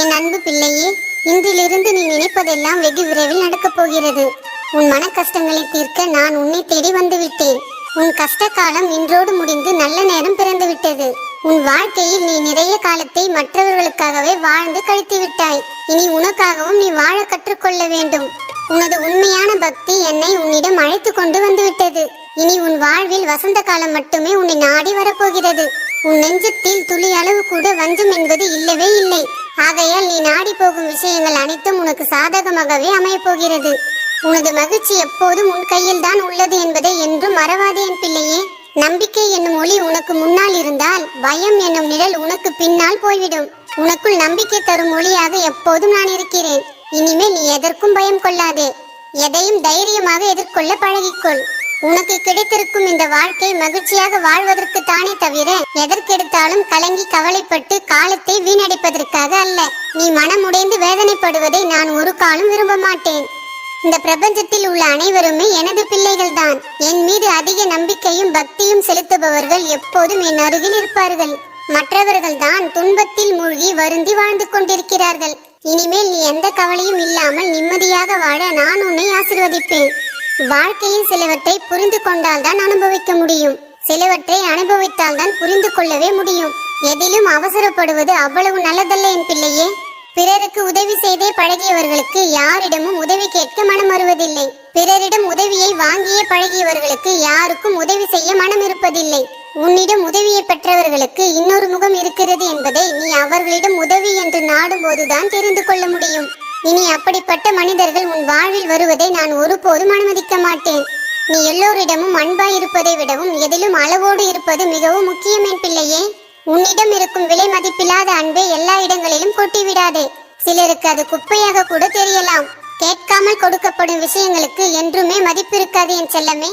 என் அன்பு பிள்ளையே இன்றிலிருந்து நீ நினைப்பதெல்லாம் வெகு விரைவில் நடக்கப் போகிறது. உன் மன கஷ்டங்களை தீர்க்க நான் உன்னை தேடி வந்துவிட்டேன் உன் கஷ்ட காலம் இன்றோடு முடிந்து நல்ல நேரம் பிறந்து விட்டது. உன் வாழ்க்கையில் நீ நிறைய காலத்தை மற்றவர்களுக்காகவே வாழ்ந்து கழித்து விட்டாய். இனி உனக்காகவும் நீ வாழ கற்றுக்கொள்ள வேண்டும். உனது உண்மையான பக்தி என்னை உன்னிடம் அழைத்து கொண்டு வந்துவிட்டது இனி உன் வாழ்வில் வசந்த காலம் மட்டுமே உன்னை நாடி வரப்போகிறது. உன் நெஞ்சத்தில் துளி அளவு கூட வஞ்சம் என்பது இல்லவே இல்லை. ஆகையால் நீ நாடி போகும் விஷயங்கள் அனைத்தும் உனக்கு சாதகமாகவே அமையப்போகிறது. உனது மகிழ்ச்சி எப்போதும் உன் கையில் தான் உள்ளது என்பதை என்றும் மறவாதே என் பிள்ளையே. நம்பிக்கை என்னும் ஒளி உனக்கு முன்னால் இருந்தால் பயம் என்னும் நிழல் உனக்கு பின்னால் போய்விடும். உனக்குள் நம்பிக்கை தரும் ஒளியாக எப்போதும் நான் இருக்கிறேன். இனிமேல் நீ எதற்கும் பயம் கொள்ளாதே. எதையும் தைரியமாக எதிர்கொள்ள பழகிக்கொள். உனக்கு கிடைத்திருக்கும் இந்த வாழ்க்கை மகிழ்ச்சியாக வாழ்வதற்கு தானே தவிர எதற்கெடுத்தாலும் கலங்கி கவலைப்பட்டு காலத்தை வீணடிப்பதற்காக அல்ல. நீ மனமுடைந்து வேதனைப்படுவதை நான் ஒரு காலம் விரும்ப மாட்டேன். இந்த பிரபஞ்சத்தில் உள்ள அனைவருமே எனது பிள்ளைகள்தான். என் மீது அதிக நம்பிக்கையும் பக்தியும் செலுத்துபவர்கள் எப்போதும் என் அருகில் இருப்பார்கள். மற்றவர்கள் தான் துன்பத்தில் மூழ்கி வருந்தி வாழ்ந்து கொண்டிருக்கிறார்கள். இனிமேல் நீ எந்த கவலையும் இல்லாமல் நிம்மதியாக வாழ நான் உன்னை ஆசிர்வதிப்பேன். வாழ்க்கையில் சிலவற்றை புரிந்து கொண்டால் தான் அனுபவிக்க முடியும். சிலவற்றை அனுபவித்தால் தான் புரிந்து கொள்ளவே முடியும். எதிலும் அவசரப்படுவது அவ்வளவு நல்லதல்ல என் பிள்ளையே. பிறருக்கு உதவி செய்தே பழகியவர்களுக்கு யாரிடமும் உதவி கேட்க மனம் வருவதில்லை பிறரிடம் உதவியை வாங்கியே பழகியவர்களுக்கு யாருக்கும் உதவி செய்ய மனம் இருப்பதில்லை. உன்னிடம் உதவியை பெற்றவர்களுக்கு இன்னொரு முகம் இருக்கிறது என்பதை நீ அவர்களிடம் உதவி என்று நாடும் போதுதான் தெரிந்து கொள்ள முடியும். இனி அப்படிப்பட்ட மனிதர்கள் உன் வாழ்வில் வருவதை நான் ஒருபோதும் அனுமதிக்க மாட்டேன். நீ எல்லோரிடமும் அன்பாய் இருப்பதை விடவும் எதிலும் அளவோடு இருப்பது மிகவும் முக்கியம் என் பிள்ளையே. உன்னிடம் இருக்கும் விலை மதிப்பில்லாத அன்பை எல்லா இடங்களிலும் கொட்டிவிடாதே. சிலருக்கு அது குப்பையாக கூட தெரியலாம். கேட்காமல் கொடுக்கப்படும் விஷயங்களுக்கு என்றுமே மதிப்பு இருக்காது என் செல்லமே.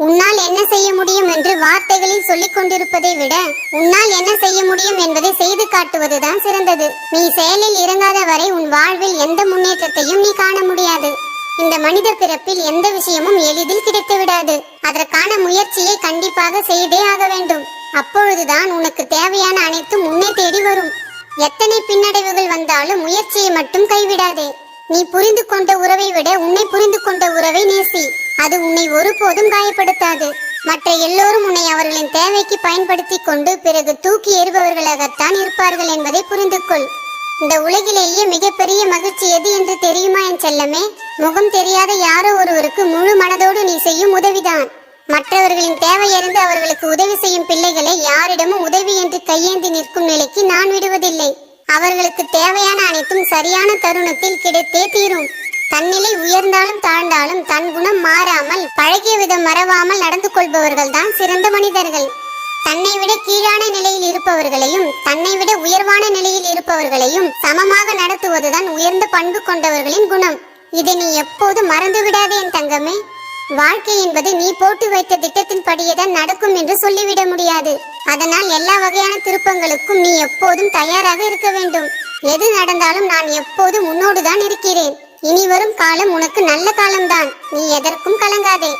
உன்னால் என்ன செய்ய முடியும் என்று வார்த்தைகளில் சொல்லிக் கொண்டிருப்பதை விட உன்னால் என்ன செய்ய முடியும் என்பதை செய்து காட்டுவதுதான் சிறந்தது. நீ செயலில் இறங்காத வரை உன் வாழ்வில் எந்த முன்னேற்றத்தையும் நீ காண முடியாது. இந்த மனித பிறப்பில் எந்த விஷயமும் எளிதில் கிடைத்து விடாது. அதற்கான முயற்சியை கண்டிப்பாக செய்தே ஆக வேண்டும். அப்பொழுதுதான் உனக்கு தேவையான அனைத்தும் உன்னை தேடி வரும். எத்தனை பின்னடைவுகள் வந்தாலும் முயற்சியை மட்டும் கைவிடாதே. நீ புரிந்து கொண்ட உறவை விட உன்னை புரிந்து கொண்ட உறவை நேசி. அது உன்னை ஒருபோதும் காயப்படுத்தாது. மற்ற எல்லோரும் உன்னை அவர்களின் தேவைக்கு பயன்படுத்தி கொண்டு பிறகு தூக்கி எறிபவர்களாகத்தான் இருப்பார்கள் என்பதை புரிந்து கொள் இந்த உலகிலேயே மிகப்பெரிய மகிழ்ச்சி எது என்று தெரியுமா என் செல்லமே? முகம் தெரியாத யாரோ ஒருவருக்கு முழு மனதோடு நீ செய்யும் உதவிதான். மற்றவர்களின் தேவையறிந்து அவர்களுக்கு உதவி செய்யும் பிள்ளைகளை யாரிடமும் உதவி என்று கையேந்தி நிற்கும் நிலைக்கு நான் விடுவதில்லை. அவர்களுக்கு தேவையான அனைத்தும் சரியான தருணத்தில் கிடைத்தே தீரும். தன்னிலை உயர்ந்தாலும் தாழ்ந்தாலும் தன் குணம் மாறாமல் பழகிய விதம் மறவாமல் நடந்து கொள்பவர்கள் தான் சிறந்த மனிதர்கள். தன்னை விட கீழான நிலையில் இருப்பவர்களையும் தன்னை விட உயர்வான நிலையில் இருப்பவர்களையும் சமமாக நடத்துவதுதான் உயர்ந்த பண்பு கொண்டவர்களின் குணம். இதை நீ எப்போது மறந்து விடாதே என் தங்கமே. வாழ்க்கை என்பது நீ போட்டு வைத்த திட்டத்தின் படியேதான் நடக்கும் என்று சொல்லிவிட முடியாது. அதனால் எல்லா வகையான திருப்பங்களுக்கும் நீ எப்போதும் தயாராக இருக்க வேண்டும். எது நடந்தாலும் நான் எப்போதும் உன்னோடுதான் இருக்கிறேன். இனி வரும் காலம் உனக்கு நல்ல காலம்தான். நீ எதற்கும் கலங்காதே.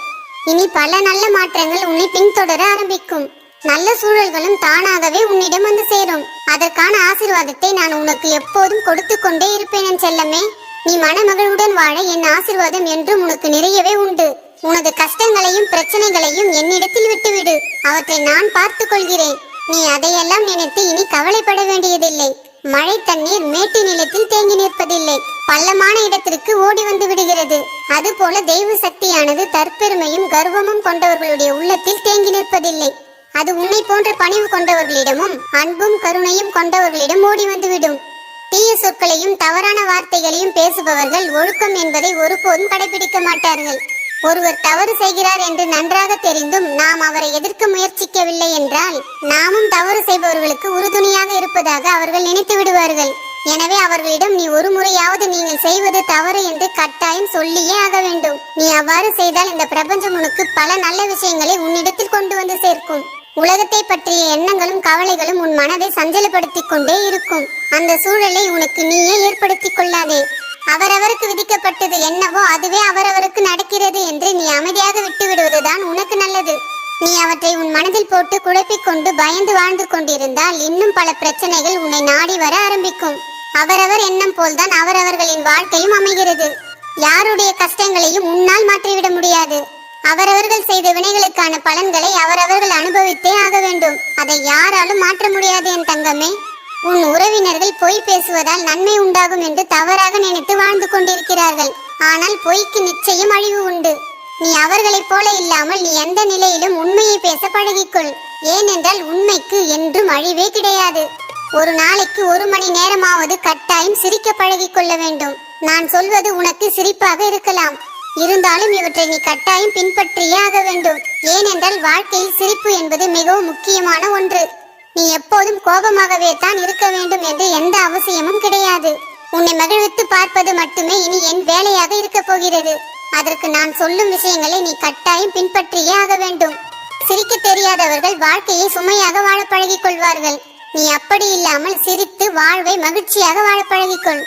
இனி பல நல்ல மாற்றங்கள் உன்னை பின்தொடர ஆரம்பிக்கும். நல்ல சூழல்களும் தானாகவே உன்னிடம் வந்து சேரும். அதற்கான ஆசிர்வாதத்தை நான் உனக்கு எப்போதும் கொடுத்து கொண்டே இருப்பேன் என் செல்லமே. நீ மனமகளுடன் வாழ என் ஆசிர்வாதம் என்றும் உனக்கு நிறையவே உண்டு. உனது கஷ்டங்களையும் பிரச்சனைகளையும் என்னிடத்தில் விட்டுவிடு. அவற்றை நான் பார்த்துக் கொள்கிறேன் நீ அதையெல்லாம் நினைத்து இனி கவலைப்பட வேண்டியதில்லை. மழை தண்ணீர் மேட்டு நிலத்தில் தேங்கி நிற்பதில்லை. பள்ளமான இடத்திற்கு ஓடி வந்து விடுகிறது. அதுபோல தெய்வ சக்தியானது தற்பெருமையும் கர்வமும் கொண்டவர்களுடைய உள்ளத்தில் தேங்கி நிற்பதில்லை. அது உன்னை போன்ற பணிவு கொண்டவர்களிடமும் அன்பும் கருணையும் கொண்டவர்களிடம் ஓடி வந்துவிடும் தீய சொற்களையும் தவறான வார்த்தைகளையும் பேசுபவர்கள் ஒழுக்கம் என்பதை ஒருபோதும் கடைபிடிக்க மாட்டார்கள். ஒருவர் தவறு செய்கிறார் என்று நன்றாக தெரிந்தும் நாம் அவரை எதிர்க்க முயற்சிக்கவில்லை என்றால் நாமும் தவறு செய்பவர்களுக்கு உறுதுணையாக இருப்பதாக அவர்கள் நினைத்து விடுவார்கள். எனவே அவர்களிடம் நீ ஒரு முறையாவது நீங்கள் செய்வது தவறு என்று கட்டாயம் சொல்லியே ஆக வேண்டும். நீ அவ்வாறு செய்தால் இந்த பிரபஞ்சம் உனக்கு பல நல்ல விஷயங்களை உன்னிடத்தில் கொண்டு வந்து சேர்க்கும். உலகத்தை பற்றிய எண்ணங்களும் கவலைகளும் உன் மனதை சஞ்சலப்படுத்திக் கொண்டே இருக்கும். அந்த சூழலை உனக்கு நீயே ஏற்படுத்திக் கொள்ளாதே. அவரவருக்கு விதிக்கப்பட்டது என்னவோ அதுவே அவரவருக்கு நடக்கிறது என்று நீ அமைதியாக விட்டு விடுவதுதான் உனக்கு நல்லது. நீ அவற்றை உன் மனதில் போட்டு குழப்பிக்கொண்டு பயந்து வாழ்ந்து கொண்டிருந்தால் இன்னும் பல பிரச்சனைகள் உன்னை நாடி வர ஆரம்பிக்கும். அவரவர் எண்ணம் போல்தான் அவரவர்களின் வாழ்க்கையும் அமைகிறது. யாருடைய கஷ்டங்களையும் உன்னால் மாற்றிவிட முடியாது. அவரவர்கள் செய்த வினைகளுக்கான பலன்களை அவரவர்கள் அனுபவித்தே ஆக வேண்டும். அதை யாராலும் மாற்ற முடியாது என் தங்கமே. உன் உறவினர்கள் பொய் பேசுவதால் நன்மை உண்டாகும் என்று தவறாக நினைத்து வாழ்ந்து கொண்டிருக்கிறார்கள். ஆனால் பொய்க்கு நிச்சயம் அழிவு உண்டு. நீ அவர்களைப் போல இல்லாமல் நீ எந்த நிலையிலும் உண்மையை பேச பழகிக்கொள். ஏனென்றால் உண்மைக்கு என்றும் அழிவே கிடையாது. ஒரு நாளைக்கு ஒரு மணி நேரமாவது கட்டாயம் சிரிக்க பழகிக் கொள்ள வேண்டும். நான் சொல்வது உனக்கு சிரிப்பாக இருக்கலாம். இருந்தாலும் இவற்றை நீ கட்டாயம் பின்பற்றியே ஆக வேண்டும். ஏனென்றால் வாழ்க்கையில் சிரிப்பு என்பது மிகவும் முக்கியமான ஒன்று. நீ எப்போதும் கோபமாகவே தான் இருக்க வேண்டும் என்று எந்த அவசியமும் கிடையாது. உன்னை மகிழ்வித்து பார்ப்பது மட்டுமே இனி என் வேலையாக இருக்க போகிறது. அதற்கு நான் சொல்லும் விஷயங்களை நீ கட்டாயம் பின்பற்றியே ஆக வேண்டும். சிரிக்க தெரியாதவர்கள் வாழ்க்கையை சுமையாக வாழ பழகிக் கொள்வார்கள். நீ அப்படி இல்லாமல் சிரித்து வாழ்வை மகிழ்ச்சியாக வாழ பழகிக்கொள்.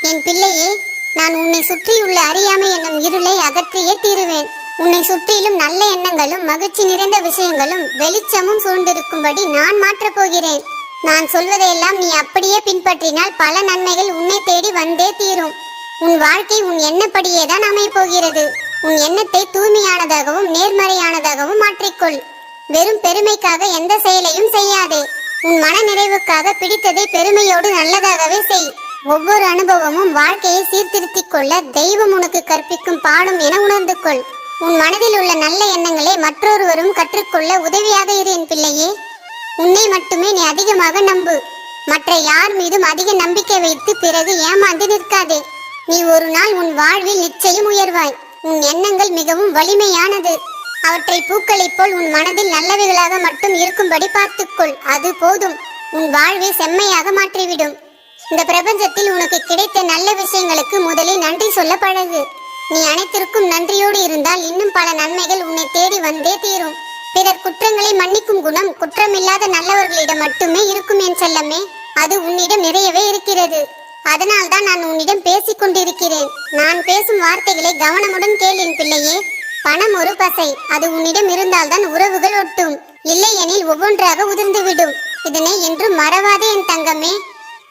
என் பிள்ளையே நான் உன்னை சுற்றியுள்ள அறியாமை என்னும் இருளை அகற்றியே தீருவேன். உன்னை சுற்றிலும் நல்ல எண்ணங்களும் மகிழ்ச்சி நிறைந்த விஷயங்களும் வெளிச்சமும் சூழ்ந்திருக்கும்படி நான் மாற்றப் போகிறேன். நான் சொல்வதையெல்லாம் நீ அப்படியே பின்பற்றினால் பல நன்மைகள் உன்னை தேடி வந்தே தீரும். உன் வாழ்க்கை உன் எண்ணப்படியே தான் அமையப் போகிறது. உன் எண்ணத்தை தூய்மையானதாகவும் நேர்மறையானதாகவும் மாற்றிக்கொள். வெறும் பெருமைக்காக எந்த செயலையும் செய்யாதே. உன் மன நிறைவுக்காக பிடித்ததை பெருமையோடு நல்லதாகவே செய். ஒவ்வொரு அனுபவமும் வாழ்க்கையை சீர்திருத்திக் கொள்ள தெய்வம் உனக்கு கற்பிக்கும் பாடம் என உணர்ந்து கொள். உன் மனதில் உள்ள நல்ல எண்ணங்களை மற்றொருவரும் கற்றுக்கொள்ள உதவியாக இரு என் பிள்ளையே. உன்னை மட்டுமே நீ அதிகமாக நம்பு. மற்ற யார் மீதும் அதிக நம்பிக்கை வைத்து பிறகு ஏமாந்து நிற்காதே. நீ ஒரு நாள் உன் வாழ்வில் நிச்சயம் உயர்வாய். உன் எண்ணங்கள் மிகவும் வலிமையானது. அவற்றை பூக்களைப் போல் உன் மனதில் நல்லவைகளாக மட்டும் இருக்கும்படி பார்த்துக்கொள். அது போதும். உன் வாழ்வை செம்மையாக மாற்றிவிடும். இந்த பிரபஞ்சத்தில் உனக்கு கிடைத்த நல்ல விஷயங்களுக்கு முதலில் நன்றி சொல்ல பழகு. நீ அனைத்திற்கும் நன்றியோடு இருந்தால் இன்னும் பல நன்மைகள் உன்னை தேடி வந்தே தீரும். பிறர் குற்றங்களை மன்னிக்கும் குணம் குற்றமில்லாத நல்லவர்களிடம் மட்டுமே இருக்கும் என் செல்லமே. அது உன்னிடம் நிறையவே இருக்கிறது. அதனால்தான் நான் உன்னிடம் பேசிக் கொண்டிருக்கிறேன் நான் பேசும் வார்த்தைகளை கவனமுடன் கேள் என் பிள்ளையே. பணம் ஒரு பசை. அது உன்னிடம் இருந்தால்தான் உறவுகள் ஒட்டும். இல்லையெனில் ஒவ்வொன்றாக உதிர்ந்துவிடும். இதனை என்றும் மறவாதே என் தங்கமே.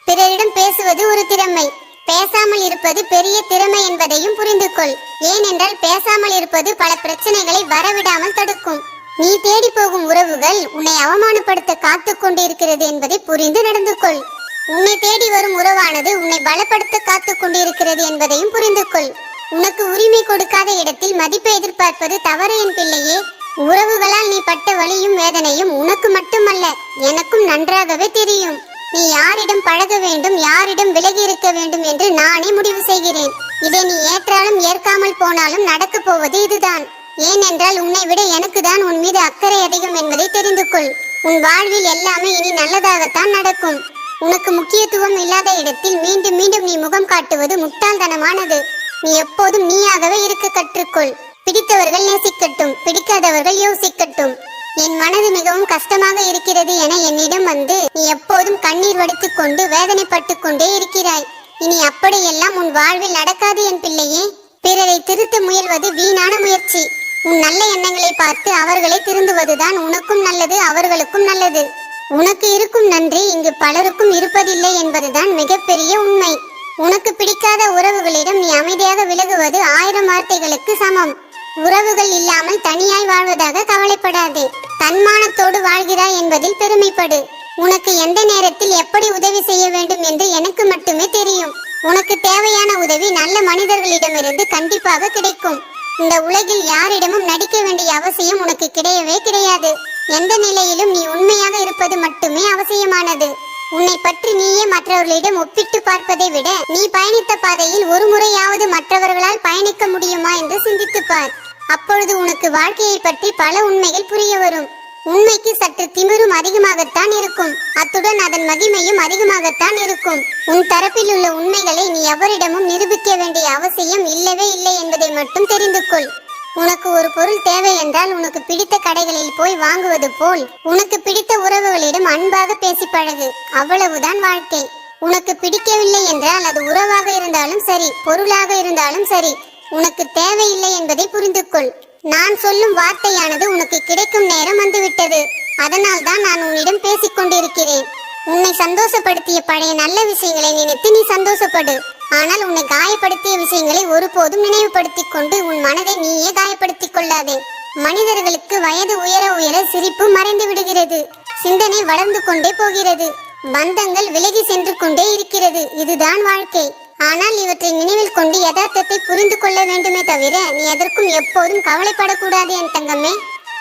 பிறரிடம் பேசுவது ஒரு திறமை. பேசாமல் இருப்பது பெரிய திறமை என்பதையும் புரிந்து கொள் ஏனென்றால் பேசாமல் இருப்பது பல பிரச்சனைகளை வரவிடாமல் தடுக்கும். நீ தேடி போகும் உறவுகள் உன்னை அவமானப்படுத்த காத்து கொண்டிருக்கிறது என்பதை புரிந்து நடந்து கொள் உன்னை தேடி வரும் உறவானது உன்னை பலப்படுத்த காத்து கொண்டிருக்கிறது என்பதையும் புரிந்து கொள் உனக்கு உரிமை கொடுக்காத இடத்தில் மதிப்பை எதிர்பார்ப்பது தவறு என் பிள்ளையே. உறவுகளால் நீ பட்ட வலியும் வேதனையும் உனக்கு மட்டுமல்ல எனக்கும் நன்றாகவே தெரியும். நீ யாரிடம் பழக வேண்டும் யாரிடம் விலகி இருக்க வேண்டும் என்று நானே முடிவு செய்கிறேன். இதை நீ ஏற்றாலும் ஏற்காமல் போனாலும் நடக்க போவது இதுதான். ஏனென்றால் உன்னை விட எனக்கு தான் உன் மீது அக்கறை அதிகம் என்பதை தெரிந்து கொள். உன் வாழ்வில் எல்லாமே இனி நல்லதாகத்தான் நடக்கும். உனக்கு முக்கியத்துவம் இல்லாத இடத்தில் மீண்டும் மீண்டும் நீ முகம் காட்டுவது முட்டாள்தனமானது. நீ எப்போதும் நீயாகவே இருக்க கற்றுக்கொள். பிடித்தவர்கள் நேசிக்கட்டும் பிடிக்காதவர்கள் யோசிக்கட்டும். என் மனது மிகவும் கஷ்டமாக இருக்கிறது என என்னிடம் வந்து நீ எப்போதும் கண்ணீர் வடித்துக் கொண்டு வேதனைப்பட்டு கொண்டே இருக்கிறாய். இனி அப்படியெல்லாம் உன் வாழ்வில் நடக்காது என் பிள்ளையே. பிறரை திருத்த முயல்வது வீணான முயற்சி. உன் நல்ல எண்ணங்களை பார்த்து அவர்களை திருந்துவதுதான் உனக்கும் நல்லது அவர்களுக்கும் நல்லது. உனக்கு இருக்கும் நன்றி இங்கு பலருக்கும் இருப்பதில்லை என்பதுதான் மிகப்பெரிய உண்மை. உனக்கு பிடிக்காத உறவுகளிடம் நீ அமைதியாக விலகுவது ஆயிரம் வார்த்தைகளுக்கு சமம். உறவுகள் இல்லாமல் தனியாய் வாழ்வதாக கவலைப்படாதே. தன்மானத்தோடு வாழ்கிறாய் என்பதில் பெருமைப்படு. உனக்கு எந்த நேரத்தில் எப்படி உதவி செய்ய வேண்டும் என்று எனக்கு மட்டுமே தெரியும். உனக்கு தேவையான உதவி நல்ல மனிதர்களிடமிருந்து கண்டிப்பாக கிடைக்கும். இந்த உலகில் யாரிடமும் நடிக்க வேண்டிய அவசியம் உனக்கு கிடையவே கிடையாது. எந்த நிலையிலும் நீ உண்மையாக இருப்பது மட்டுமே அவசியமானது. உன்னை பற்றி நீயே மற்றவர்களிடம் ஒப்பிட்டு பார்ப்பதை விட நீ பயணித்த பாதையில் ஒரு முறையாவது மற்றவர்களால் பயணிக்க முடியுமா என்று சிந்தித்து பார். அப்பொழுது உனக்கு வாழ்க்கையை பற்றி பல உண்மைகள் புரிய வரும். உண்மைக்கு சற்று திமிரும் அதிகமாகத்தான் இருக்கும். அத்துடன் அதன் மகிமையும் அதிகமாகத்தான் இருக்கும். உன் தரப்பில் உள்ள உண்மைகளை நீ எவரிடமும் நிரூபிக்க வேண்டிய அவசியம் இல்லவே இல்லை என்பதை மட்டும் தெரிந்து கொள். உனக்கு ஒரு பொருள் தேவை என்றால் உனக்கு பிடித்த கடைகளில் போய் வாங்குவது போல் உனக்கு பிடித்த உறவுகளிடம் அன்பாக பேசி பழகு. அவ்வளவுதான் வாழ்க்கை. உனக்கு பிடிக்கவில்லை என்றால் அது உறவாக இருந்தாலும் சரி பொருளாக இருந்தாலும் சரி. உனக்கு தேவையில்லை என்பதை புரிந்து கொள் நான் சொல்லும் வார்த்தையானது உனக்கு கிடைக்கும் நேரம் வந்துவிட்டது. அதனால் தான் நான் உன்னிடம் பேசிக் கொண்டிருக்கிறேன். உன்னை சந்தோஷப்படுத்திய பழைய நல்ல விஷயங்களை நினைத்து நீ சந்தோஷப்படு. ஆனால் உன்னை காயப்படுத்திய விஷயங்களை ஒருபோதும் நினைவுபடுத்திக் கொண்டு உன் மனதை நீயே காயப்படுத்திக் கொள்ளாதே. மனிதர்களுக்கு வயது உயர உயர சிரிப்பு மறைந்து விடுகிறது. சிந்தனை வளர்ந்து கொண்டே போகிறது. பந்தங்கள் விலகி சென்று கொண்டே இருக்கிறது. இதுதான் வாழ்க்கை. ஆனால் இவற்றை நினைவில் கொண்டு யதார்த்தத்தை புரிந்து கொள்ள வேண்டுமே தவிர நீ எதற்கும் எப்போதும் கவலைப்படக்கூடாது என் தங்கமே.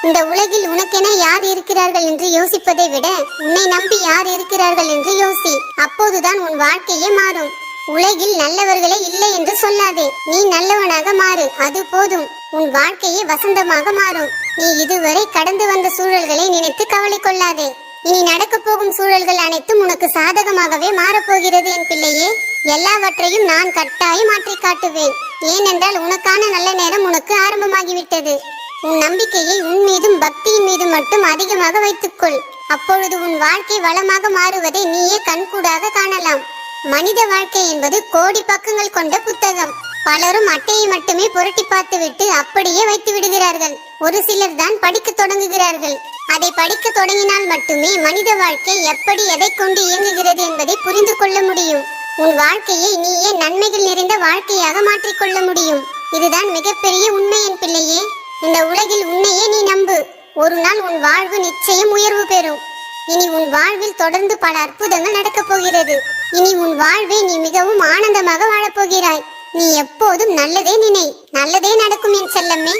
இந்த உலகில் உனக்கென யார் இருக்கிறார்கள் என்று யோசிப்பதை விட உன்னை நம்பி யார் இருக்கிறார்கள் என்று யோசி. அப்போதுதான் உன் வாழ்க்கையே மாறும். உலகில் நல்லவர்களே இல்லை என்று சொல்லாதே. நீ நல்லவனாக மாறு. அது போதும். உன் வாழ்க்கையே வசந்தமாக மாறும். நீ இதுவரை கடந்து வந்த சூழல்களை நினைத்து கவலை கொள்ளாதே. இனி நடக்க போகும் சூழல்கள் அனைத்தும் உனக்கு சாதகமாகவே மாறப்போகிறது என் பிள்ளையே. எல்லாவற்றையும் நான் கட்டாயம் மாற்றி காட்டுவேன். ஏனென்றால் உனக்கான நல்ல நேரம் உனக்கு ஆரம்பமாகிவிட்டது. உன் நம்பிக்கையை உன் மீதும் பக்தியின் மீது மட்டும் அதிகமாக வைத்துக்கொள். அப்பொழுது உன் வாழ்க்கை வளமாக மாறுவதை நீயே கண்கூடாக காணலாம். மனித வாழ்க்கை என்பது கோடி பக்கங்கள் கொண்ட புத்தகம். பலரும் அட்டையை மட்டுமே புரட்டி பார்த்துவிட்டு அப்படியே வைத்து விடுகிறார்கள். ஒரு சிலர் தான் படிக்க தொடங்குகிறார்கள். அதை படிக்க தொடங்கினால் மட்டுமே மனித வாழ்க்கை எப்படி எதை கொண்டு இயங்குகிறது என்பதை புரிந்து கொள்ள முடியும். உன் வாழ்க்கையை நீயே நன்மைகள் நிறைந்த வாழ்க்கையாக மாற்றிக்கொள்ள முடியும். இதுதான் மிகப்பெரிய உண்மை என் பிள்ளையே. இந்த உலகில் உன்னையே நீ நம்பு. ஒரு நாள் உன் வாழ்வு நிச்சயம் உயர்வு பெறும். இனி உன் வாழ்வில் தொடர்ந்து பல அற்புதங்கள் நடக்கப் போகிறது. இனி உன் வாழ்வை நீ மிகவும் ஆனந்தமாக வாழப்போகிறாய். நீ எப்போதும் நல்லதே நினை நல்லதே நடக்கும் என் செல்லம்மே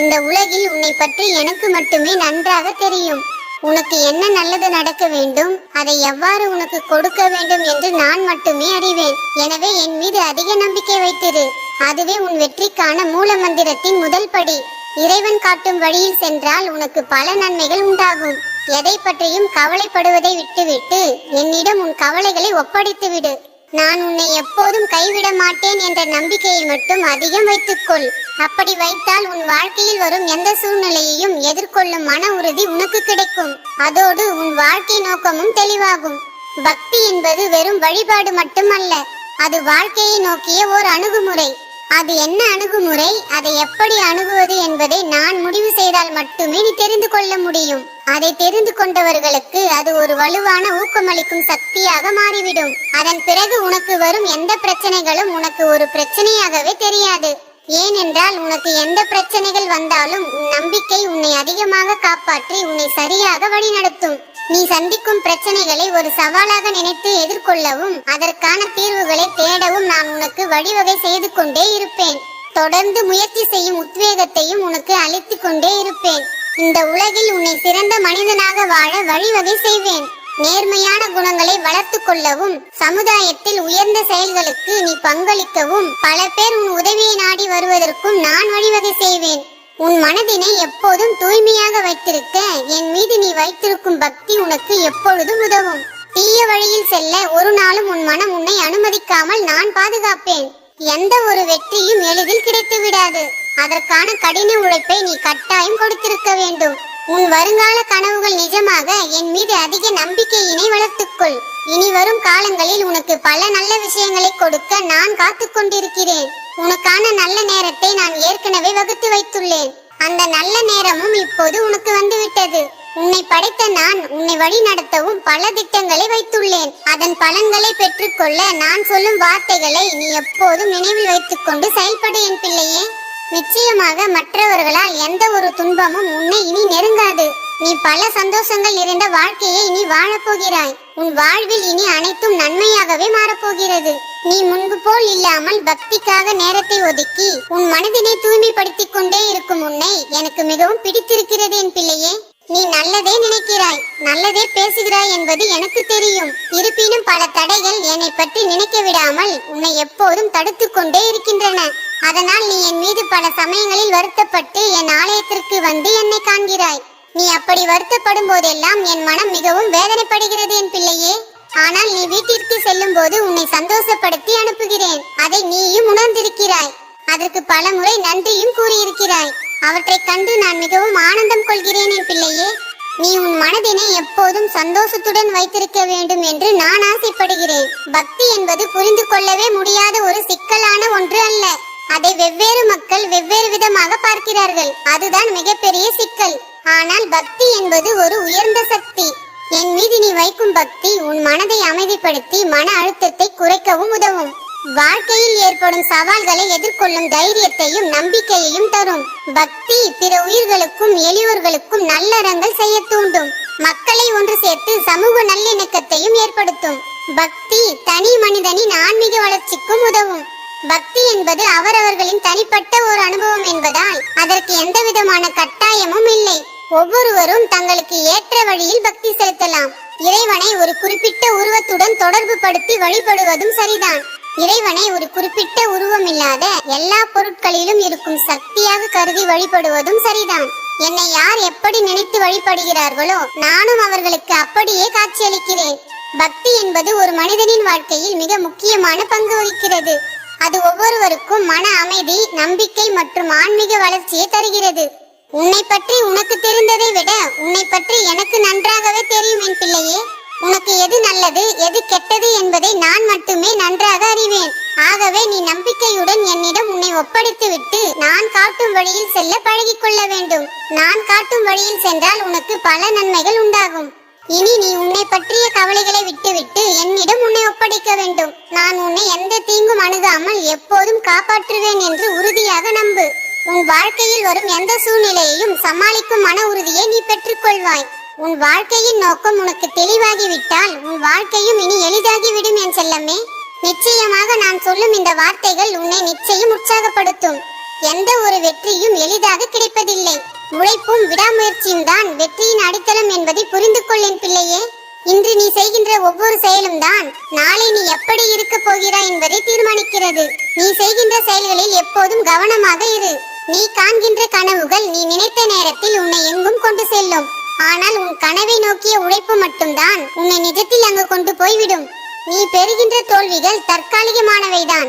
இந்த உலகில் உன்னை பற்றி எனக்கு மட்டுமே நன்றாக தெரியும். உனக்கு என்ன நல்லது நடக்க வேண்டும் அதை எவ்வாறு உனக்கு கொடுக்க வேண்டும் என்று நான் மட்டுமே அறிவேன். எனவே என் மீது அதிக நம்பிக்கை வைத்திரு. அதுவே உன் வெற்றிக்கான மூல மந்திரத்தின் முதல் படி. இறைவன் காட்டும் வழியில் சென்றால் உனக்கு பல நன்மைகள் உண்டாகும். எதை பற்றியும் கவலைப்படுவதை விட்டுவிட்டு என்னிடம் உன் கவலைகளை ஒப்படைத்து விடு. நான் உன்னை எப்போதும் கைவிட மாட்டேன் என்ற நம்பிக்கையை மட்டும் அதிகம் வைத்துக்கொள். அப்படி வைத்தால் உன் வாழ்க்கையில் வரும் எந்த சூழ்நிலையையும் எதிர்கொள்ளும் மன உறுதி உனக்கு கிடைக்கும். அதோடு உன் வாழ்க்கை நோக்கமும் தெளிவாகும். பக்தி என்பது வெறும் வழிபாடு மட்டுமல்ல அது வாழ்க்கையை நோக்கிய ஓர் அணுகுமுறை. அது என்ன அணுகுமுறை? அதை எப்படி அணுகுவது என்பதை நான் முடிவு செய்தால் மட்டுமே நீ தெரிந்து கொள்ள முடியும். அதை தெரிந்து கொண்டவர்களுக்கு அது ஒரு வலுவான ஊக்கமளிக்கும் சக்தியாக மாறிவிடும். அதன் பிறகு உனக்கு வரும் எந்த பிரச்சனைகளும் உனக்கு ஒரு பிரச்சனையாகவே தெரியாது. ஏனென்றால் உனக்கு எந்த பிரச்சனைகள் வந்தாலும் உன் நம்பிக்கை உன்னை அதிகமாக காப்பாற்றி உன்னை சரியாக வழிநடத்தும். நீ சந்திக்கும் பிரச்சனைகளை ஒரு சவாலாக நினைத்து எதிர்கொள்ளவும் அதற்கான தீர்வுகளை தேடவும் நான் உனக்கு வழிவகை செய்து கொண்டே இருப்பேன். தொடர்ந்து முயற்சி செய்யும் உத்வேகத்தையும் உனக்கு அளித்து கொண்டே இருப்பேன். இந்த உலகில் உன்னை சிறந்த மனிதனாக வாழ வழிவகை செய்வேன். நேர்மையான குணங்களை வளர்த்துக் கொள்ளவும் சமுதாயத்தில் உயர்ந்த செயல்களுக்கு நீ பங்களிக்கவும் பல பேர் உன் உதவியை நாடி வருவதற்கும் நான் வழிவகை செய்வேன். உன் மனதினை எப்போதும் தூய்மையாக வைத்திருக்க என் மீது நீ வைத்திருக்கும் பக்தி உனக்கு எப்பொழுதும் உதவும். தீய வழியில் செல்ல ஒரு நாளும் உன் மனம் உன்னை அனுமதிக்காமல் நான் பாதுகாப்பேன். எந்த ஒரு வெற்றியும் எளிதில் கிடைத்து விடாது. அதற்கான கடின உழைப்பை நீ கட்டாயம் கொடுத்திருக்க வேண்டும். உன் வருங்கால கனவுகள் நிஜமாக என் மீது அதிக நம்பிக்கையினை வளர்த்துக்கொள். இனி வரும் காலங்களில் உனக்கு பல நல்ல விஷயங்களை கொடுக்க நான் காத்து கொண்டிருக்கிறேன் உனக்கான நல்ல நேரத்தை நான் ஏற்கனவே வகுத்து வைத்துள்ளேன். அந்த நல்ல நேரமும் இப்போது உனக்கு வந்துவிட்டது. உன்னை படைத்த நான் உன்னை வழி நடத்தவும் பல திட்டங்களை வைத்துள்ளேன். அதன் பலன்களை பெற்றுக்கொள்ள நான் சொல்லும் வார்த்தைகளை நீ எப்போதும் நினைவில் வைத்துக்கொண்டு செயல்படு என் பிள்ளையே. நிச்சயமாக மற்றவர்களால் எந்த ஒரு துன்பமும் உன்னை இனி நெருங்காது. நீ பல சந்தோஷங்கள் நிறைந்த வாழ்க்கையை இனி வாழப்போகிறாய். உன் வாழ்வில் இனி அனைத்தும் நன்மையாகவே மாறப்போகிறது. நீ முன்பு போல் இல்லாமல் பக்திக்காக நேரத்தை ஒதுக்கி உன் மனதினை தூய்மைப்படுத்திக் கொண்டே இருக்கும் உன்னை எனக்கு மிகவும் பிடித்திருக்கிறது என் பிள்ளையே. நீ நல்லதே நினைக்கிறாய் நல்லதே பேசுகிறாய் என்பது எனக்கு தெரியும். இருப்பினும் பல தடைகள் என்னை பற்றி நினைக்க விடாமல் உன்னை எப்போதும் தடுத்து கொண்டே இருக்கின்றன. அதனால் நீ என் மீது பல சமயங்களில் வருத்தப்பட்டு என் ஆலயத்திற்கு வந்து என்னை காண்கிறாய். நீ அப்படி வருத்தப்படும் போதெல்லாம் என் மனம் மிகவும் வேதனைப்படுகிறது என் பிள்ளையே. ஆனால் நீ வீட்டிற்கு செல்லும் போது உன்னை சந்தோஷப்படுத்தி அனுப்புகிறேன். அதை நீயும் உணர்ந்திருக்கிறாய். அதற்கு பல முறை நன்றியும் கூறியிருக்கிறாய். அவற்றை கண்டு நான் மிகவும் ஆனந்தம் கொள்கிறேன் என் பிள்ளையே. நீ உன் மனதினை எப்போதும் சந்தோஷத்துடன் வைத்திருக்க வேண்டும் என்று நான் ஆசைப்படுகிறேன். பக்தி என்பது புரிந்து கொள்ளவே முடியாத ஒரு சிக்கலான ஒன்று அல்ல. அதை வெவ்வேறு மக்கள் வெவ்வேறு விதமாக பார்க்கிறார்கள். அதுதான் மிகப்பெரிய சிக்கல். ஆனால் பக்தி என்பது ஒரு உயர்ந்த சக்தி. என் மீது நீ வைக்கும் பக்தி உன் மனதை அமைதிப்படுத்தி மன அழுத்தத்தை குறைக்கவும் உதவும். வாழ்க்கையில் ஏற்படும் சவால்களை எதிர்கொள்ளும் தைரியத்தையும் நம்பிக்கையையும் தரும். பக்தி பிற உயிர்களுக்கும் எளியோர்களுக்கும் நல்லறங்கள் செய்ய தூண்டும். மக்களை ஒன்று சேர்த்து சமூக நல்லிணக்கத்தையும் ஏற்படுத்தும். பக்தி தனி மனிதனின் ஆன்மீக வளர்ச்சிக்கும் உதவும். பக்தி என்பது அவரவர்களின் தனிப்பட்ட ஒரு அனுபவம் என்பதால் அதற்கு எந்த விதமான கட்டாயமும் இல்லை. ஒவ்வொருவரும் தங்களுக்கு ஏற்ற வழியில் பக்தி செலுத்தலாம். இறைவனை ஒரு குறிப்பிட்ட உருவத்துடன் தொடர்பு படுத்தி வழிபடுவதும் சரிதான். இறைவனை ஒரு குறிப்பிட்ட உருவம் இல்லாத எல்லா பொருட்களிலும் இருக்கும் சக்தியாக கருதி வழிபடுவதும் சரிதான். என்னை யார் எப்படி நினைத்து வழிபடுகிறார்களோ நானும் அவர்களுக்கு அப்படியே காட்சியளிக்கிறேன். பக்தி என்பது ஒரு மனிதனின் வாழ்க்கையில் மிக முக்கியமான பங்கு வகிக்கிறது. அது ஒவ்வொருவருக்கும் மன அமைதி நம்பிக்கை மற்றும் ஆன்மீக வளர்ச்சியை தருகிறது. உன்னை பற்றி உனக்கு தெரிந்ததை விட உன்னை பற்றி எனக்கு நன்றாகவே தெரியும் என் பிள்ளையே. உனக்கு எது நல்லது எது கெட்டது என்பதை நான் மட்டுமே நன்றாக அறிவேன். ஆகவே நீ நம்பிக்கையுடன் என்னிடம் உன்னை ஒப்படைத்து விட்டு நான் காட்டும் வழியில் செல்ல பழகிக் கொள்ள வேண்டும். நான் காட்டும் வழியில் சென்றால் உனக்கு பல நன்மைகள் உண்டாகும். இனி நீ உன்னை பற்றிய கவலைகளை விட்டுவிட்டு என்னிடம் உன்னை ஒப்படைக்க வேண்டும். நான் உன்னை எந்த தீங்கும் அணுகாமல் எப்போதும் காப்பாற்றுவேன் என்று உறுதியாக நம்பு. உன் வாழ்க்கையில் வரும் எந்த சூழ்நிலையையும் சமாளிக்கும் மன உறுதியை நீ பெற்றுக்கொள்வாய். உன் வாழ்க்கையின் நோக்கம் உனக்கு தெளிவாகிவிட்டால் உன் வாழ்க்கையும் இனி எளிதாகிவிடும் என் செல்லமே. நிச்சயமாக நான் சொல்லும் இந்த வார்த்தைகள் உன்னை நிச்சயம் உற்சாகப்படுத்தும். எந்த ஒரு வெற்றியும் எளிதாக கிடைப்பதில்லை. உழைப்பும் விடாமுயற்சியும் தான் வெற்றியின் அடித்தளம் என்பதை புரிந்து கொள்ளேன் பிள்ளையே. இன்று நீ செய்கின்ற ஒவ்வொரு செயலும் தான் நாளை நீ எப்படி இருக்க போகிறாய் என்பதை தீர்மானிக்கிறது. நீ செய்கின்ற செயல்களில் எப்போதும் கவனமாக இரு. நீ காண்கின்ற கனவுகள் நீ நினைத்த நேரத்தில் உன்னை எங்கும் கொண்டு செல்லும். ஆனால் உன் கனவை நோக்கிய உழைப்பு மட்டும்தான் உன்னை நிஜத்தில் அங்கு கொண்டு போய்விடும். நீ பெறுகின்ற தோல்விகள் தற்காலிகமானவைதான்.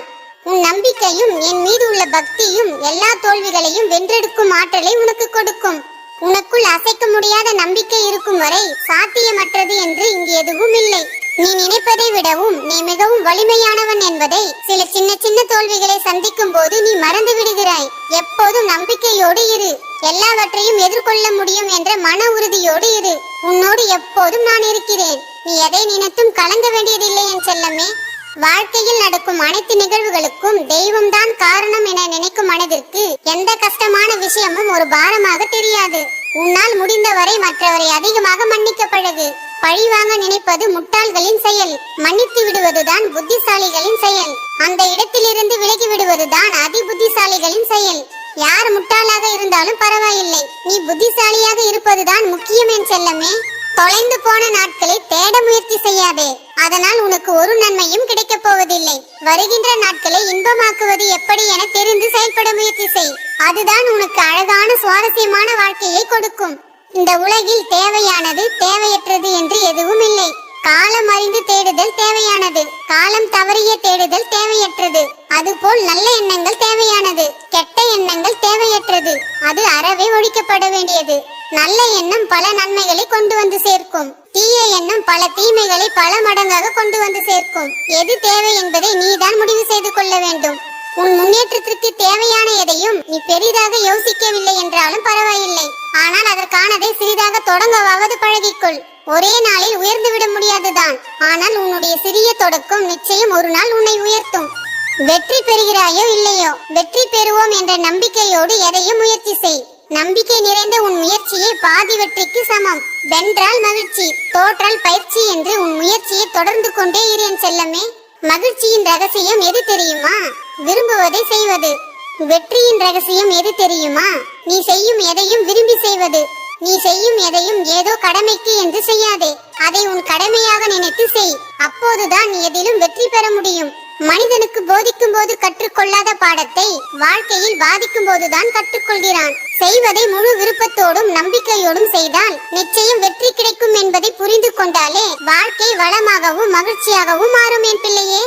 உன் நம்பிக்கையும் என் மீது உள்ள பக்தியும் எல்லா தோல்விகளையும் வென்றெடுக்கும் ஆற்றலை உனக்கு கொடுக்கும். உனக்குள் அசைக்க முடியாத நம்பிக்கை இருக்கும் வரை சாத்தியமற்றது என்று இங்கு எதுவும் இல்லை. நீ நினைப்பதை விடவும் நீ மிகவும் வலிமையானவன் என்பதை சில சின்ன சின்ன தோல்விகளை சந்திக்கும் போது நீ மறந்து விடுகிறாய். எப்போதும் நம்பிக்கையோடு இரு. எல்லாவற்றையும் எதிர்கொள்ள முடியும் என்ற மன உறுதியோடு இரு. உன்னோடு எப்போதும் நான் இருக்கிறேன். நீ எதை நினைத்தும் கலங்க வேண்டியதில்லை என் செல்லமே. வாழ்க்கையில் நடக்கும் அனைத்து நிகழ்வுகளுக்கும் தெய்வம்தான் காரணம் என நினைக்கும் மனதிற்கு எந்த கஷ்டமான விஷயமும் ஒரு பாரமாக தெரியாது. உன்னால் முடிந்தவரை மற்றவரை அதிகமாக மன்னிக்க பழகு. பழி வாங்க நினைப்பது முட்டாள்களின் செயல். மன்னித்து விடுவதுதான் புத்திசாலிகளின் செயல். அந்த இடத்திலிருந்து விலகி விடுவதுதான் அதி புத்திசாலிகளின் செயல். யார் முட்டாளாக இருந்தாலும் பரவாயில்லை. நீ புத்திசாலியாக இருப்பதுதான் முக்கியம் என் செல்லமே. தொலைந்து போன நாட்களை தேட முயற்சி செய்யாதே. அதனால் உனக்கு ஒரு நன்மையும் கிடைக்கப் போவதில்லை. வருகின்ற நாட்களை இன்பமாக்குவது எப்படி என தெரிந்து செயல்பட முயற்சி செய். அதுதான் உனக்கு அழகான சுவாரஸ்யமான வாழ்க்கையை கொடுக்கும். இந்த உலகில் தேவையானது தேவையற்றது என்று எதுவும் இல்லை. காலம் அறிந்து தேடுதல் தேவையானது. காலம் தவறிய தேடுதல் தேவையற்றது. அதுபோல் நல்ல எண்ணங்கள் தேவையானது. கெட்ட எண்ணங்கள் தேவையற்றது. அது அறவே ஒழிக்கப்பட வேண்டியது. நல்ல எண்ணம் பல நன்மைகளை கொண்டு வந்து சேர்க்கும். தீய எண்ணம் பல தீமைகளை பல மடங்காக கொண்டு வந்து சேர்க்கும். எது தேவை என்பதை நீதான் முடிவு செய்து கொள்ள வேண்டும். உன் முன்னேற்றத்திற்கு தேவையான எதையும் நீ பெரிதாக யோசிக்கவில்லை என்றாலும் பரவாயில்லை. ஆனால் அதற்கானதை சிறிதாக தொடங்கவாவது பழகிக்கொள். ஒரே நாளில் உயர்ந்து விட முடியாதுதான். ஆனால் உன்னுடைய சிறிய தொடக்கம் நிச்சயம் ஒரு நாள் உன்னை உயர்த்தும். வெற்றி பெறுகிறாயோ இல்லையோ வெற்றி பெறுவோம் என்ற நம்பிக்கையோடு எதையும் முயற்சி செய். நம்பிக்கை நிறைந்த உன் முயற்சியே பாதி வெற்றிக்கு சமம். வென்றால் மகிழ்ச்சி தோற்றால் பயிற்சி என்று உன் முயற்சியை தொடர்ந்து கொண்டே இரு என் செல்லமே. மகிழ்ச்சியின் ரகசியம் எது தெரியுமா? விரும்புவதை செய்வது. வெற்றியின் ரகசியம் எது தெரியுமா? நீ செய்யும் எதையும் விரும்பி செய்வது. நீ செய்யும் எதையும் ஏதோ கடமைக்கு என்று செய்யாதே. அதை உன் கடமையாக நினைத்து செய். அப்போதுதான் நீ எதிலும் வெற்றி பெற முடியும். மனிதனுக்கு போதிக்கும் போது கற்றுக்கொள்ளாத பாடத்தை வாழ்க்கையில் பாதிக்கும் போதுதான் கற்றுக்கொள்கிறான். செய்வதை முழு விருப்பத்தோடும் நம்பிக்கையோடும் செய்தால் நிச்சயம் வெற்றி கிடைக்கும் என்பதை புரிந்து கொண்டாலே வாழ்க்கை வளமாகவும் மகிழ்ச்சியாகவும் மாறும் என் பிள்ளையே.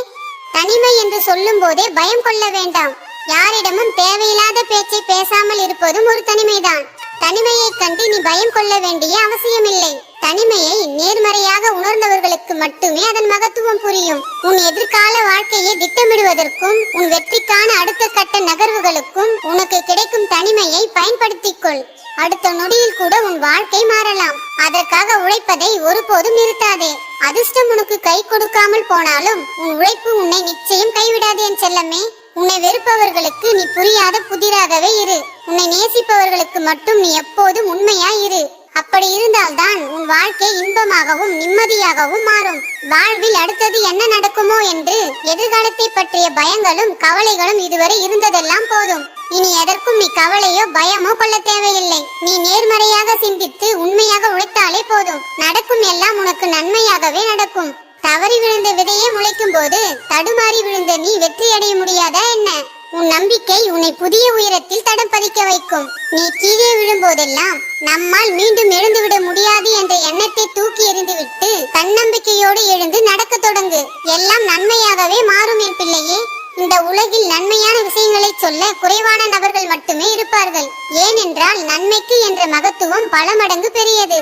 தனிமை என்று சொல்லும் போதே பயம் கொள்ள வேண்டாம். யாரிடமும் தேவையில்லாத பேச்சை பேசாமல் இருப்பதும் ஒரு தனிமைதான். தனிமையை கண்டு நீ பயம் கொள்ள வேண்டிய அவசியமில்லை. தனிமையை நேர்மறையாக உணர்ந்தவர்களுக்கு மட்டுமே அதன் மகத்துவம் புரியும். உன் எதிர்கால வாழ்க்கையை திட்டமிடுவதற்கும் உன் வெற்றிக்கான அடுத்த கட்ட நகர்வுகளுக்கும் உனக்கு கிடைக்கும் தனிமையை பயன்படுத்திக் கொள் அடுத்த நொடியில் கூட உன் வாழ்க்கை மாறலாம். அதற்காக உழைப்பதை ஒருபோதும் நிறுத்தாதே. அதிர்ஷ்டம் உனக்கு கை கொடுக்காமல் போனாலும் உன் உழைப்பு உன்னை நிச்சயம் கைவிடாது என் செல்லமே. உன்னை வெறுப்பவர்களுக்கு நீ புரியாத புதிராகவே இரு. உன்னை நேசிப்பவர்களுக்கு மட்டும் நீ எப்போதும் உண்மையா இரு. அப்படி இருந்தால்தான் உன் வாழ்க்கை இன்பமாகவும் நிம்மதியாகவும் மாறும். வாழ்வில் அடுத்தது என்ன நடக்குமோ என்று எதிர்காலத்தை பற்றிய பயங்களும் கவலைகளும் இதுவரை இருந்ததெல்லாம் போதும். இனி எதற்கும் நீ கவலையோ பயமோ கொள்ள தேவையில்லை. நீ நேர்மறையாக சிந்தித்து உண்மையாக உழைத்தாலே போதும். நடக்கும் எல்லாம் உனக்கு நன்மையாகவே நடக்கும். தவறி விழுந்த விதையே முளைக்கும் போது தடுமாறி விழுந்த நீ வெற்றி அடைய முடியாதா என்ன? உன் நம்பிக்கை உன்னை புதிய உயரத்தில் தடம் பதிக்க வைக்கும். நீ கீழே விழும்போதெல்லாம் நம்மால் மீண்டும் எழுந்துவிட முடியாது என்ற எண்ணத்தை தூக்கி எறிந்துவிட்டு தன்னம்பிக்கையோடு எழுந்து நடக்க தொடங்கு. எல்லாம் நன்மையாகவே மாறும் என் பிள்ளையே. இந்த உலகில் நன்மையான விஷயங்களை சொல்ல குறைவான நபர்கள் மட்டுமே இருப்பார்கள். ஏனென்றால் நன்மைக்கு என்ற மகத்துவம் பல மடங்கு பெரியது.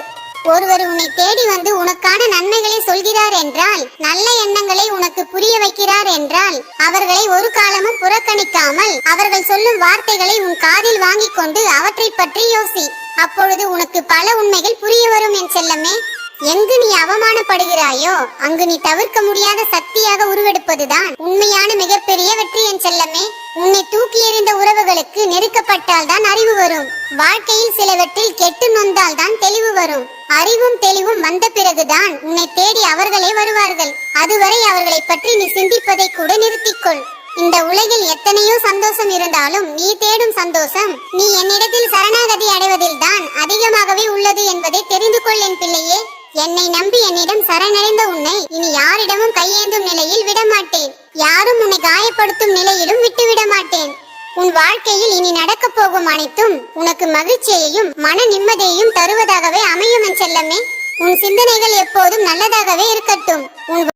ஒருவர் உன்னை தேடி வந்து உனக்கான நன்மைகளை சொல்கிறார் என்றால் நல்ல எண்ணங்களை உனக்கு புரிய வைக்கிறார் என்றால் அவர்களை ஒரு காலமும் புறக்கணிக்காமல் அவர்கள் சொல்லும் வார்த்தைகளை உன் காதில் வாங்கிக் கொண்டு அவற்றை பற்றி யோசி. அப்பொழுது உனக்கு பல உண்மைகள் புரிய வரும் என் செல்லமே. எங்கு நீ அவமானப்படுகிறாயோ அங்கு நீ தவிர்க்க முடியாத சக்தியாக உருவெடுப்பதுதான் உண்மையான மிகப்பெரிய வெற்றி என் செல்லமே. உன்னை தூக்கி எறிந்த உறவுகளுக்கு நெருக்கப்பட்டால் தான் அறிவு வரும். வாழ்க்கையில் சிலவற்றில் கெட்டு நொந்தால் வரும். அறிவும் தெளிவும் வந்த பிறகுதான் உன்னை தேடி அவர்களே வருவார்கள். அதுவரை அவர்களை பற்றி நீ சிந்திப்பதை கூட நிறுத்திக்கொள். இந்த உலகில் எத்தனையோ சந்தோஷம் இருந்தாலும் நீ தேடும் சந்தோஷம் நீ என்னிடத்தில் சரணாகதி அடைவதில் தான் அதிகமாகவே உள்ளது என்பதை தெரிந்து கொள் என் பிள்ளையே. என்னை நம்பி என்னிடம் சரணடைந்த உன்னை இனி யாரிடமும் கையேந்தும் நிலையில் விடமாட்டேன். யாரும் உன்னை காயப்படுத்தும் நிலையிலும் விட்டுவிட மாட்டேன் உன் வாழ்க்கையில் இனி நடக்கப் போகும் அனைத்தும் உனக்கு மகிழ்ச்சியையும் மன நிம்மதியையும் தருவதாகவே அமையும் செல்லமே. உன் சிந்தனைகள் எப்போதும் நல்லதாகவே இருக்கட்டும். உன்